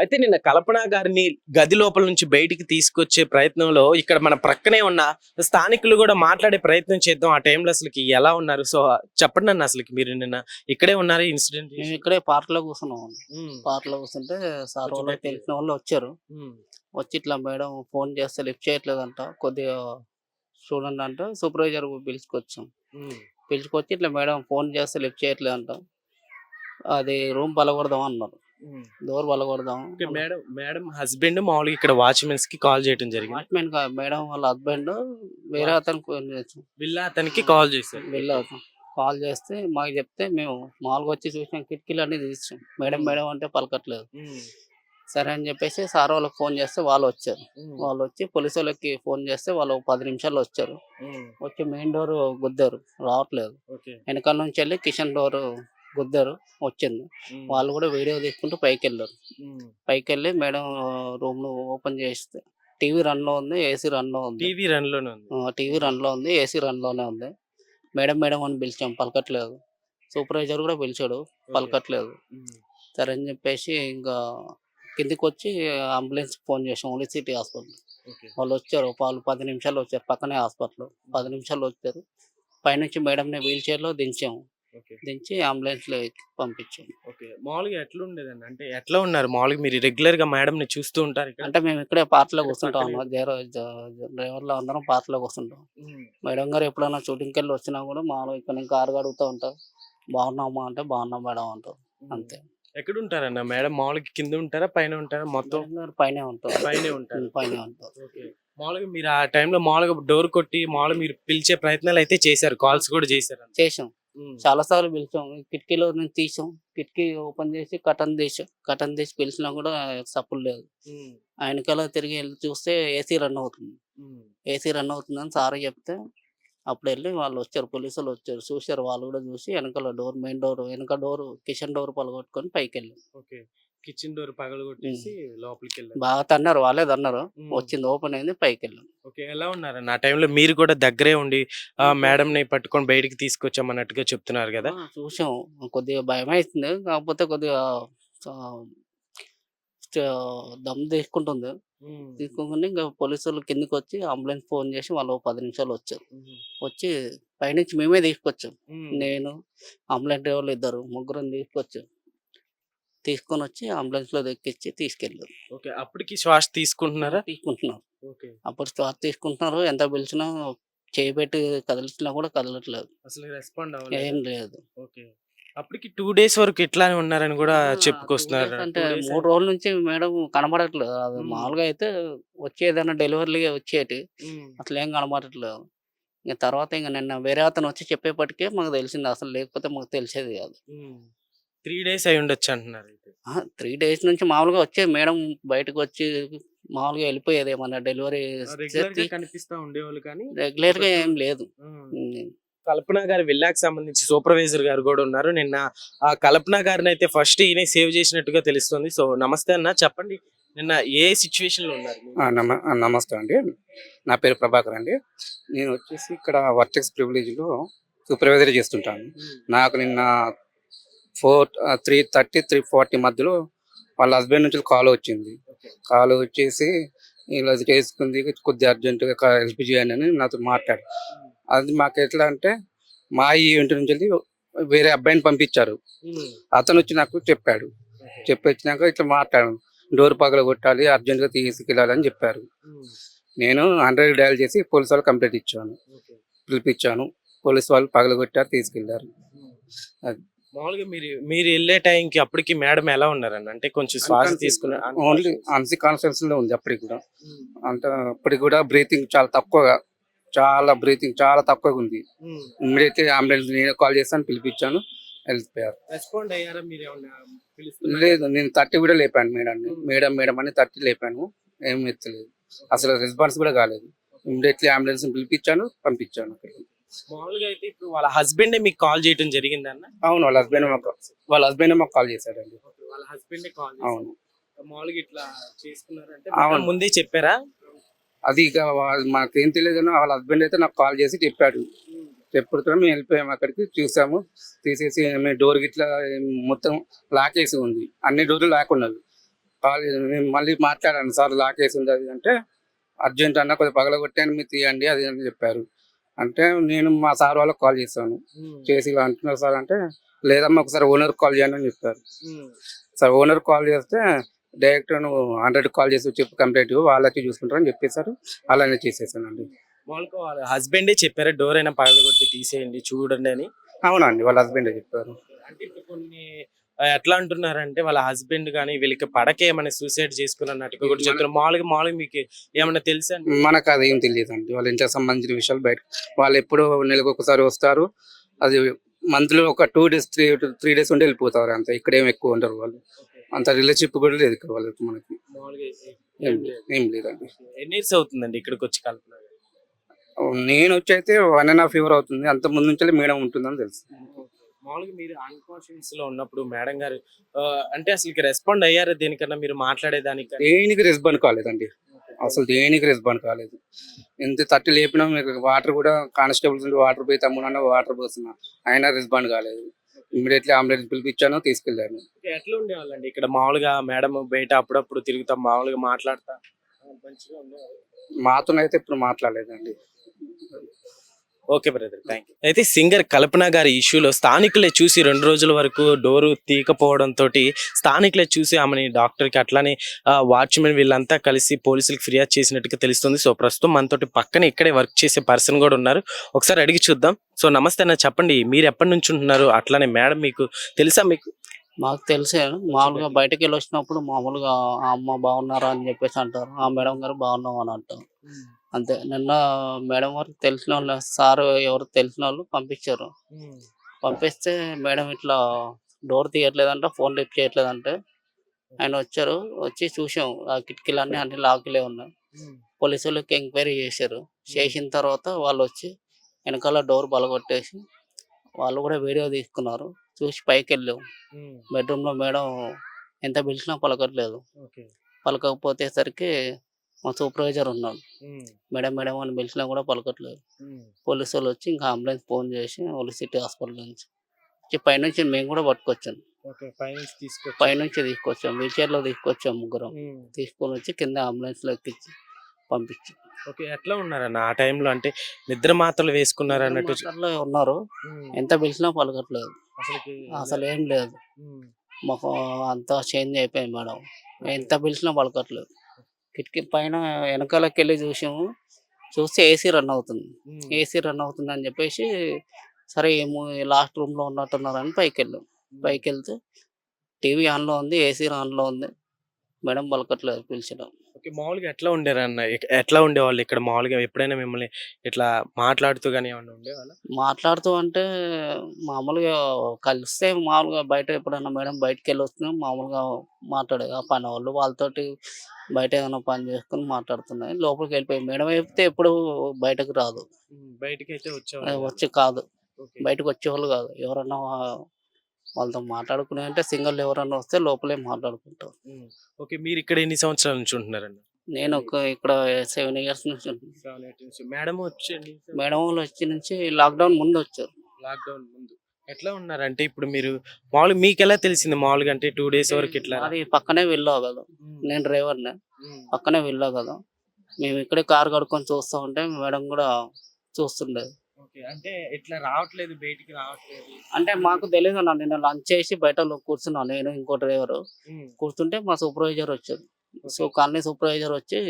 అయితే నిన్న కల్పన గారిని గది లోపల నుంచి బయటికి తీసుకొచ్చే ప్రయత్నంలో ఇక్కడ మన ప్రక్కనే ఉన్న స్థానికులు కూడా మాట్లాడే ప్రయత్నం చేద్దాం ఆ టైంలో అసలుకి ఎలా ఉన్నారు? సో చెప్పండి అన్న అసలుకి మీరు నిన్న ఇక్కడే ఉన్నారు ఇన్సిడెంట్ ఇక్కడే పార్క్లో కూర్చున్నాం పార్క్లో కూర్చుంటే సార్ వాళ్ళు తెలిసిన వాళ్ళు వచ్చారు. వచ్చి ఇట్లా మేడం ఫోన్ చేస్తే లిఫ్ట్ చేయట్లేదంట. కొద్దిగా చూడండి అంటే. సూపర్వైజర్ పిలుచుకొచ్చాం. పిలుచుకొచ్చి ఇట్లా మేడం ఫోన్ చేస్తే లిఫ్ట్ చేయట్లేదంట. అది రూమ్ పలగొడదాం అన్నారు. డోర్ పలగొడదాం. మేడం మేడం హస్బెండ్ మామూలుగా ఇక్కడ వాచ్మెన్స్కి కాల్ చేయడం జరిగింది. వాచ్మెన్ మేడం వాళ్ళ హస్బెండ్ వేరే అతనికి వీళ్ళ అతనికి కాల్ చేశారు. వెళ్ళాం కాల్ చేస్తే మాకు చెప్తే మేము మామూలుగా వచ్చి చూసాం కిటికీలు అన్ని తీసాం మేడం మేడం అంటే పలకట్లేదు. సరే అని చెప్పేసి సార్ వాళ్ళకి ఫోన్ చేస్తే వాళ్ళు వచ్చారు. వాళ్ళు వచ్చి పోలీసు వాళ్ళకి ఫోన్ చేస్తే వాళ్ళు పది నిమిషాల్లో వచ్చారు. వచ్చి మెయిన్ డోర్ గుద్దారు రావట్లేదు. వెనకాల నుంచి వెళ్ళి కిచెన్ డోర్ గుద్దారు వచ్చింది వాళ్ళు కూడా వీడియో తీసుకుంటూ పైకి వెళ్ళారు పైకి వెళ్ళి మేడం రూమ్ను ఓపెన్ చేస్తే టీవీ రన్లో ఉంది ఏసీ రన్లో ఉంది. టీవీ రన్లోనే ఉంది టీవీ రన్లో ఉంది ఏసీ రన్లోనే ఉంది. మేడం మేడం అని పిలిచాం పలకట్లేదు. సూపర్వైజర్ కూడా పిలిచాడు పలకట్లేదు. సరే అని చెప్పేసి ఇంకా కిందికి వచ్చి అంబులెన్స్ ఫోన్ చేసాం ఓన్లీ సిటీ హాస్పిటల్. వాళ్ళు వచ్చారు వాళ్ళు పది నిమిషాలు వచ్చారు పక్కనే హాస్పిటల్. పది నిమిషాలు వచ్చారు. పైనుంచి మేడంని వీల్ చైర్లో దించాము. దించి అంబులెన్స్లో పంపించాము ఓకే. మామూలుగా ఎట్లా ఉండేదండి అంటే ఎట్లా ఉన్నారు? మామూలుగా మీరు రెగ్యులర్గా మేడం ని చూస్తూ ఉంటారు అంటే మేము ఇక్కడే పార్ట్లో కూర్చుంటాం. అన్నమాట. జీరో డ్రైవర్లో అందరం పార్ట్లో కూర్చుంటాం. మేడం గారు ఎప్పుడైనా షూటింగ్కి వెళ్ళి వచ్చినా కూడా మామూలుగా ఇక్కడ నుంచి కారు అడుగుతూ ఉంటారు బాగున్నామా అంటే బాగున్నాం మేడం అంటారు. అంతే. ఎక్కడ ఉంటారన్న మేడం మామూలుగా కింద ఉంటారా? పైన ఉంటారా? మొత్తం? పైనే ఉంటారు. పైనే ఉంటారు. పైనే ఉంటారు. ఓకే. మామూలుగా మీరు ఆ టైంలో మామూలుగా డోర్ కొట్టి మామూలుగా మీరు పిలిచే ప్రయత్నాలు అయితే చేశారు. కాల్స్ కూడా చేశారు చేసాం చాలా సార్లు పిలిచాం. కిటికీలో నుంచి తీసాం. కిటికీ ఓపెన్ చేసి కటన్ తీసాం. కటన్ తీసి పిలిచినా కూడా సప్పులు లేదు ఆయనకలా తిరిగి వెళ్ళి చూస్తే ఏసీ రన్ అవుతుంది. ఏసీ రన్ అవుతుందని సార్ చెప్తే అప్పుడు వెళ్ళి వాళ్ళు వచ్చారు. పోలీసులు వచ్చారు. చూశారు. వాళ్ళు కూడా చూసి వెనకాల డోర్ మెయిన్ డోర్ వెనక డోర్ కిచెన్ డోర్ పలగొట్టుకొని పైకి వెళ్ళారు ఓకే. కిచెన్ డోర్ పగలగొట్టేసి లోపలికి వెళ్ళారు బాగా తన్నారు వాళ్ళే తన్నారు. వచ్చింది ఓపెన్ అయింది పైకి వెళ్ళాం ఓకే ఎలా ఉన్నారన్న? ఆ టైంలో మీరు కూడా దగ్గరే ఉండి ఆ మేడం ని పట్టుకొని బయటికి తీసుకొచ్చామన్నట్టుగా చెప్తున్నారు కదా? చూసాం. కొద్దిగా భయం అవుతుంది కాకపోతే కొద్దిగా దమ్ తీసుకుంటుంది. తీసుకోకుండా ఇంకా పోలీసులు కిందకి వచ్చి అంబులెన్స్ ఫోన్ చేసి వాళ్ళు పది నిమిషాలు వచ్చారు. వచ్చి పైనుంచి మేమే తీసుకొచ్చాం. నేను అంబులెన్స్ డ్రైవర్లు ఇద్దరు ముగ్గురు తీసుకొచ్చాం. తీసుకొని వచ్చి అంబులెన్స్లో ఎక్కించి తీసుకెళ్ళారు. ఓకే. అప్పటికి శ్వాస తీసుకుంటున్నారా? తీసుకుంటున్నారు అప్పుడు స్టార్ట్ తీసుకుంటున్నారు. ఎంత పిలిచినా చేయబెట్టి కదిలించినా కూడా కదలట్లేదు. అసలు రెస్పాండ్ ఏం లేదు. ఓకే. అప్పటికి టూ డేస్ వరకు ఇట్లానే ఉన్నారని కూడా చెప్పుకొస్తున్నారు. అంటే మూడు రోజుల నుంచి మేడం కనబడట్లేదు. అది మ్మ్. మామూలుగా అయితే వచ్చి ఏదైనా డెలివరీ వచ్చేటి. అసలు ఏం కనబడట్లేదు. ఇంకా తర్వాత ఇంకా నిన్న వేరే అతను వచ్చి చెప్పేపటికే మాకు తెలిసింది. అసలు లేకపోతే మాకు తెలిసేది కాదు. త్రీ డేస్ అయి ఉండొచ్చు అంటున్నారు అయితే. త్రీ డేస్ నుంచి మామూలుగా వచ్చే మేడం బయటకు వచ్చి మామూలుగా వెళ్ళిపోయేది ఏమన్నా డెలివరీ కనిపిస్తా ఉండేవాళ్ళు కానీ రెగ్యులర్గా ఏం లేదు. కల్పన గారి విల్లాకి సంబంధించి సూపర్వైజర్ గారు కూడా ఉన్నారు. నిన్న ఆ కల్పన గారిని అయితే ఫస్ట్ ఈయన సేవ్ చేసినట్టుగా తెలుస్తుంది. సో నమస్తే అన్న చెప్పండి. నిన్న ఏ సిచ్యువేషన్లో ఉన్నారు నమస్తే అండి. నా పేరు ప్రభాకర్ అండి. నేను వచ్చేసి ఇక్కడ వర్టెక్స్ ప్రివిలేజ్లో సూపర్వైజర్ చేస్తుంటాను. నాకు నిన్న four three thirty three forty మధ్యలో వాళ్ళ హస్బెండ్ నుంచి కాల్ వచ్చింది. కాల్ వచ్చేసి ఇలా చేసుకుంది కొద్దిగా అర్జెంటుగా హెల్ప్ చేయండి అని నాతో మాట్లాడు అది మాకు ఎట్లా అంటే మా ఈవెంట్ నుంచి వెళ్ళి వేరే అబ్బాయిని పంపించారు. అతను వచ్చి నాకు చెప్పాడు Okay. చెప్పి వచ్చినాక ఇట్లా మాట్లాడాను డోర్ పగల కొట్టాలి అర్జెంటుగా తీసుకెళ్ళాలని చెప్పారు. నేను హండ్రెడ్ డయల్ చేసి పోలీస్ వాళ్ళు కంప్లైంట్ ఇచ్చాను. పిలిపించాను పోలీస్ వాళ్ళు పగలగొట్టారు తీసుకెళ్ళారు. అది. మామూలుగా మీరు మీరు వెళ్ళే టైంకి అప్పటికి మేడం ఎలా ఉన్నారన్న అంటే కొంచెం శ్వాస తీసుకున్న ఓన్లీ అన్సీ కాన్ఫరెన్స్లో ఉంది అప్పటికి కూడా. అంత అప్పటికి కూడా బ్రీతింగ్ చాలా తక్కువగా చాలా బ్రీతింగ్ చాలా తక్కువగా ఉంది. ఇమ్మీడియట్లీ అంబులెన్స్ నేను కాల్ చేస్తాను పిలిపించాను వెళ్ళిపోయారు. రెస్పాండ్ అయ్యారా మీరు ఏమన్నా లేదు నేను థర్టీ కూడా లేపాను మేడం మేడం మేడం అని థర్టీ లేపాను. ఏం ఎత్తలేదు. అసలు రెస్పాన్స్ కూడా కాలేదు. ఇమ్మీడియట్లీ అంబులెన్స్ పిలిపించాను పంపించాను అక్కడికి. మామూలుగా అయితే ఇప్పుడు వాళ్ళ హస్బెండ్ మీకు కాల్ చేయడం జరిగిందన్న? అవును వాళ్ళ హస్బెండ్ మాకు వాళ్ళ హస్బెండ్ మాకు కాల్ చేశాడండి. వాళ్ళ హస్బెండ్ కాల్ అవును. మామూలుగా ఇట్లా చేసుకున్నారంటే అవును. ముందే చెప్పారా? అది ఇక వాళ్ళ- మాకేం తెలియదు కానీ వాళ్ళ హస్బెండ్ అయితే నాకు కాల్ చేసి చెప్పాడు. చెప్పుడుతో మేము వెళ్ళిపోయాము అక్కడికి చూసాము. తీసేసి మేము డోర్ గిట్లా మొత్తం లాక్ వేసి ఉంది. అన్ని డోర్లు లాక్ ఉన్నవి. కాల్ నేను మళ్ళీ మాట్లాడాను సార్ లాకేసి ఉంది అది అంటే అర్జెంట్ అన్న కొద్దిగా పగలగొట్టాను మీరు తీయండి అది అని చెప్పారు. అంటే నేను మా సార్ వాళ్ళకి కాల్ చేశాను. చేసి ఇలా అంటున్నారు సార్ అంటే లేదమ్మా ఒకసారి ఓనర్ కాల్ చేయండి అని చెప్పారు. సార్ ఓనర్ కాల్ చేస్తే డైరెక్ట్ నువ్వు హండ్రెడ్ కాల్ చేసి చెప్పి కంప్లైంట్ వాళ్ళకి చూసుకుంటారని చెప్పేశారు. అలానే చేసేసానండి. వాళ్ళకి వాళ్ళ హస్బెండే చెప్పారు డోర్ అయినా పగలగొట్టి తీసేయండి చూడండి అని. అవునండి వాళ్ళ హస్బెండ్ చెప్పారు. అంటే కొన్ని ఎట్లా అంటున్నారంటే వాళ్ళ హస్బెండ్ కానీ వీళ్ళకి పడకే ఏమైనా సూసైడ్ చేసుకున్నట్టుగా కూడా చెప్తున్నారు. మామూలుగా మామూలుగా మీకు ఏమైనా తెలుసా? మనకు అది ఏం తెలియదు అండి. వాళ్ళ ఇంటికి సంబంధించిన విషయాలు బయట వాళ్ళు ఎప్పుడు నెలకు ఒకసారి వస్తారు. అది మంత్లో ఒక two days three three days ఉండి వెళ్ళిపోతారు అంత. ఇక్కడ ఎక్కువ ఉండరు వాళ్ళు. అంత రిలేషన్షిప్ కూడా లేదు ఇక్కడ వాళ్ళకి మనకి. ఏం లేదండి. ఎన్ని ఇయర్స్ అవుతుందండి ఇక్కడికి వచ్చి కల్పన గారు? నేను వచ్చి అయితే వన్ అండ్ హాఫ్ ఇయర్ అవుతుంది. అంత ముందు నుంచి మేడం ఉంటుందని తెలుసు. మామూలుగా మీరు అన్కాన్షియస్లో ఉన్నప్పుడు మేడం గారు అంటే అసలు రెస్పాండ్ అయ్యారా దేనికన్నా మీరు మాట్లాడేదానికి దేనికి రెస్పాండ్ కాలేదండి. అసలు దేనికి రెస్పాండ్ కాలేదు. ఎంత తట్టి లేపినా మీకు వాటర్ కూడా కానిస్టేబుల్స్ నుండి వాటర్ పోయి తమ్ముడన్న వాటర్ పోతున్నా అయినా రెస్పాండ్ కాలేదు. ఇమీడియట్లీ అంబులెన్స్ పిలిపించాను తీసుకెళ్ళాను. ఎట్లా ఉండేవాళ్ళండి? ఇక్కడ మామూలుగా మేడం బయట అప్పుడప్పుడు తిరుగుతాం మామూలుగా మాట్లాడతా? మాతోనైతే ఇప్పుడు మాట్లాడలేదండి. ఓకే బ్రదర్ థ్యాంక్ యూ అయితే సింగర్ కల్పన గారి ఇష్యూలో స్థానికులే చూసి రెండు రోజుల వరకు డోరు తీయకపోవడం తోటి స్థానికులే చూసి ఆమెని డాక్టర్కి అట్లానే వాచ్మెన్ వీళ్ళంతా కలిసి పోలీసులకు ఫిర్యాదు చేసినట్టుగా తెలుస్తుంది. సో ప్రస్తుతం మనతోటి పక్కన ఇక్కడే వర్క్ చేసే పర్సన్ కూడా ఉన్నారు. ఒకసారి అడిగి చూద్దాం. సో నమస్తే అన్న చెప్పండి. మీరు ఎప్పటి నుంచి ఉంటున్నారు? అట్లానే మేడం మీకు తెలుసా మీకు? మాకు తెలిసే మామూలుగా బయటకు వెళ్ళి వచ్చినప్పుడు మామూలుగా ఆ అమ్మ బాగున్నారా? అని చెప్పేసి అంటారు. ఆ మేడం గారు బాగున్నాం అని అంటారు. అంతే. నిన్న మేడం వారికి తెలిసిన వాళ్ళు సార్ ఎవరు తెలిసిన వాళ్ళు పంపించారు. పంపిస్తే మేడం ఇట్లా డోర్ తీయట్లేదంట ఫోన్ లిఫ్ట్ చేయట్లేదంటే. ఆయన వచ్చారు వచ్చి చూసాం ఆ కిటికీలన్నీ అన్ని లాకులే ఉన్నాయి. పోలీసు వాళ్ళకి ఎంక్వైరీ చేశారు. చేసిన తర్వాత వాళ్ళు వచ్చి వెనకాల డోర్ బలగొట్టేసి వాళ్ళు కూడా వీడియో తీసుకున్నారు. చూసి పైకి వెళ్ళాం బెడ్రూమ్లో మేడం ఎంత పిలిచినా పలకట్లేదు. పలకకపోతేసరికి మా సూపర్వైజర్ ఉన్నాడు మేడం మేడం అని పిలిచినా కూడా పలకట్లేదు. పోలీసు వాళ్ళు వచ్చి ఇంకా అంబులెన్స్ ఫోన్ చేసి వాళ్ళు సిటీ హాస్పిటల్ నుంచి వచ్చి పైనుంచి మేము కూడా పట్టుకొచ్చాం. పైనుంచి తీసుకొచ్చి. వీల్ చైర్లో తీసుకొచ్చాం ముగ్గురం. తీసుకొని వచ్చి కింద అంబులెన్స్లో ఎక్కించి పంపించాం. ఓకే ఎట్లా ఉన్నారన్న ఆ టైంలో? అంటే నిద్ర మాత్రలు వేసుకున్నారు అన్నట్టు ఉన్నారు. ఎంత పిలిచినా పలకట్లేదు. అసలు ఏం లేదు. మాకు అంతా చేంజ్ అయిపోయింది మేడం. ఎంత పిలిచినా పలకట్లేదు. కిటికీ పైన వెనకాలకి వెళ్ళి చూసాము. చూస్తే ఏసీ రన్ అవుతుంది. ఏసీ రన్ అవుతుంది అని చెప్పేసి సరే ఏమో లాస్ట్ రూమ్లో ఉన్నట్టున్నారని పైకి వెళ్ళాం పైకి వెళ్తే టీవీ ఆన్లో ఉంది ఏసీ ఆన్లో ఉంది. మేడం పలకట్లేదు పిలిచడం ఓకే. మామూలుగా ఎట్లా ఉండేరు అన్న ఎట్లా ఉండేవాళ్ళు ఇక్కడ మామూలుగా? ఎప్పుడైనా మిమ్మల్ని ఇట్లా మాట్లాడుతూ కానీ ఏమన్నా ఉండేవాళ్ళ? మాట్లాడుతూ అంటే మామూలుగా కలిస్తే మామూలుగా బయట ఎప్పుడైనా మేడం బయటకు వెళ్ళి వస్తున్నాం మామూలుగా మాట్లాడే ఆ పని వాళ్ళు వాళ్ళతోటి బయట ఏదైనా పని చేసుకుని మాట్లాడుతున్నాయి. లోపలికి వెళ్ళిపోయి మేడం అయితే ఎప్పుడు బయటకు రాదు. బయటకి అయితే వచ్చేవాళ్ళు వచ్చి కాదు. బయటకు వచ్చేవాళ్ళు కాదు. ఎవరన్నా వాళ్ళతో మాట్లాడుకునే అంటే సింగిల్ ఎవరన్నా వస్తే లోపలే మాట్లాడుకుంటారు. ఉమ్. ఓకే మీరు ఇక్కడ ఎన్ని సంవత్సరాల నుంచి ఉంటున్నారండి? నేను ఒక ఇక్కడ సెవెన్ ఇయర్స్ నుంచి ఉంటున్నాను. మేడం వచ్చండి మేడం వాళ్ళు వచ్చి నుంచి లాక్డౌన్ ముందు వచ్చారు. లాక్డౌన్ ముందు. ఎట్లా ఉన్నారంటే ఇప్పుడు మీరు మామూలుగా మీకు ఎలా తెలిసింది మామూలుగా అంటే టూ డేస్ వరకు ఇట్లా? అది పక్కనే వెళ్ళావు కదా. నేను డ్రైవర్ని. పక్కనే వెళ్ళావు కదా. మేము ఇక్కడే కారు కడుక్కొని చూస్తూ ఉంటే మేడం కూడా చూస్తుండేది ఓకే. అంటే ఇట్లా రావట్లేదు బయటికి రావట్లేదు? అంటే మాకు తెలియదు అన్న నేను లంచ్ చేసి బయట కూర్చున్నాను నేను ఇంకో డ్రైవర్. కూర్చుంటే మా సూపర్వైజర్ వచ్చారు సో కాలనీ సూపర్వైజర్ వచ్చి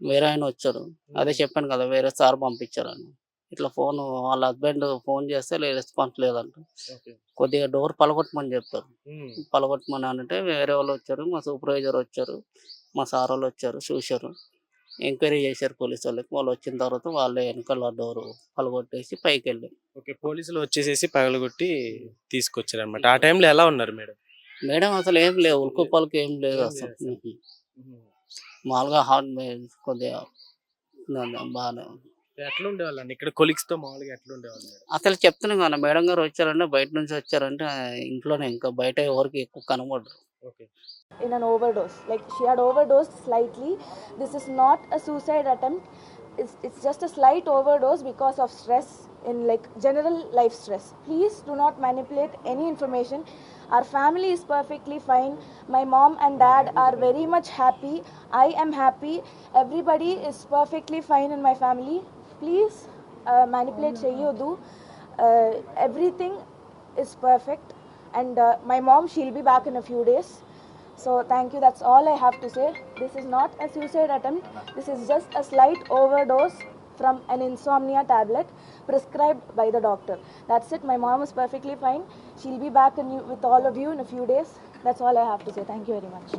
వేరే ఆయన వచ్చారు. అదే చెప్పాను కదా వేరే సార్ పంపించారని. ఇట్లా ఫోన్ వాళ్ళ హస్బెండ్ ఫోన్ చేస్తే రెస్పాన్స్ లేదంట. కొద్దిగా డోర్ పలగొట్టమని చెప్పారు. పలగొట్టమని అంటే వేరే వాళ్ళు వచ్చారు మా సూపర్వైజర్ వచ్చారు మా సార్ వాళ్ళు వచ్చారు చూశారు. ఎంక్వైరీ చేశారు పోలీసు వాళ్ళకి వాళ్ళు వచ్చిన తర్వాత వాళ్ళే వెనకాల డోర్ పలగొట్టేసి పైకి వెళ్ళి ఓకే పోలీసులు వచ్చేసేసి పగలగొట్టి తీసుకొచ్చారు అనమాట ఆ టైంలో ఎలా ఉన్నారు మేడం? మేడం అసలు ఏం లేవు ఉల్కు పలుకు ఏం లేదు అసలు. మామూలుగా హార్ట్ కొద్దిగా బాగానే ఉంది. ఎట్లా ఉండేవాళ్ళండి ఇక్కడ కొలిక్స్తో మామూలుగా ఎట్లా ఉండేవాళ్ళు అసలు చెప్తున్నాం కదా మేడం గారు వచ్చారంటే బయట నుంచి వచ్చారంటే ఇంట్లోనే ఇంకా బయట ఎవరికి ఎక్కువ కనబడరు. Okay. In an overdose. Like she had overdosed slightly. This is not a suicide attempt. It's, it's just a slight overdose because of stress in like general life stress. Please do not manipulate any information. Our family is perfectly fine. My mom and dad are very much happy. I am happy. Everybody is perfectly fine in my family. Please uh, manipulate mm-hmm. ചെയ്യൂ uh, Everything is perfect and uh, my mom she'll be back in a few days. So thank you. That's all i have to say. This is not a suicide attempt. This is just a slight overdose from an insomnia tablet prescribed by the doctor. That's it. My mom is perfectly fine. She'll be back with all of you in a few days. That's all i have to say. Thank you very much